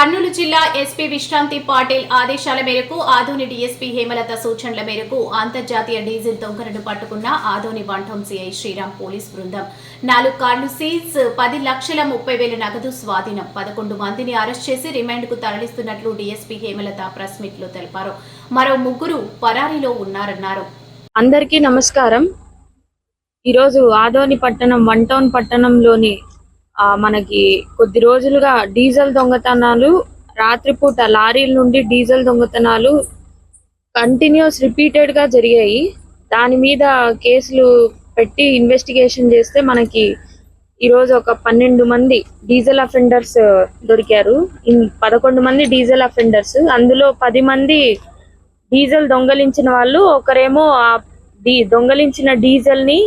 కర్నూలు జిల్లా ఎస్పీ విశ్రాంతి పాటిల్ ఆదేశాల మేరకు ఆదోని డీఎస్పీ హేమలత సూచనల మేరకు అంతర్జాతీయ డీజిల్ దొంగలను పట్టుకున్న Adoni one town CI Sriram police బృందం. నాలుగు కార్లు సీజ్ పది లక్షల ముప్పై వేల నగదు స్వాధీనం. పదకొండు మందిని అరెస్ట్ చేసి రిమాండ్కు తరలిస్తున్నట్లు డీఎస్పీ హేమలత ప్రెస్ మీట్లో తెలిపారు. మరో ముగ్గురు పరారీలో ఉన్నారన్నారు. అందరికీ నమస్కారం. ఈరోజు ఆదోని పట్టణం వన్ టౌన్ పట్టణంలోని మనకి కొద్ది రోజులుగా డీజిల్ దొంగతనాలు రాత్రిపూట లారీల నుండి డీజిల్ దొంగతనాలు కంటిన్యూస్ రిపీటెడ్గా జరిగాయి. దాని మీద కేసులు పెట్టి ఇన్వెస్టిగేషన్ చేస్తే మనకి ఈరోజు ఒక పన్నెండు మంది డీజిల్ అఫెండర్స్ దొరికారు. పదకొండు మంది డీజిల్ అఫెండర్స్ అందులో పది మంది డీజిల్ దొంగలించిన వాళ్ళు ఒకరేమో ఆ డీ దొంగలించిన డీజిల్ని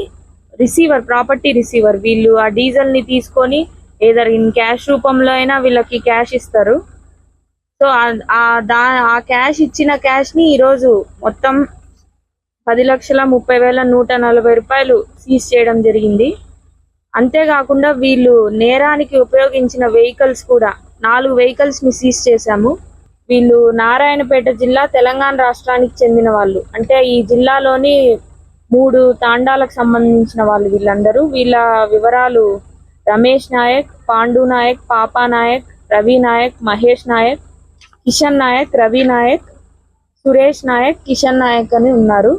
రిసీవర్ ప్రాపర్టీ రిసీవర్ వీళ్ళు ఆ డీజిల్ని తీసుకొని ఏదర్ ఇన్ క్యాష్ రూపంలో అయినా వీళ్ళకి క్యాష్ ఇస్తారు. సో ఆ- దా ఆ క్యాష్ ఇచ్చిన క్యాష్ని ఈరోజు మొత్తం పది లక్షల ముప్పై వేల నూట నలభై రూపాయలు సీజ్ చేయడం జరిగింది. అంతేకాకుండా వీళ్ళు నేరానికి ఉపయోగించిన వెహికల్స్ కూడా నాలుగు వెహికల్స్ని సీజ్ చేశాము. వీళ్ళు నారాయణపేట జిల్లా తెలంగాణ రాష్ట్రానికి చెందిన వాళ్ళు. అంటే ఈ జిల్లాలోని మూడు తాండాలకు సంబంధించిన వాళ్ళు వీళ్ళందరూ. వీళ్ళ వివరాలు రమేష్ నాయక్ పాండు నాయక్ పాపా నాయక్ రవి నాయక్ మహేష్ నాయక్ కిషన్ నాయక్ రవి నాయక్ సురేష్ నాయక్ కిషన్ నాయక్ అని ఉన్నారు.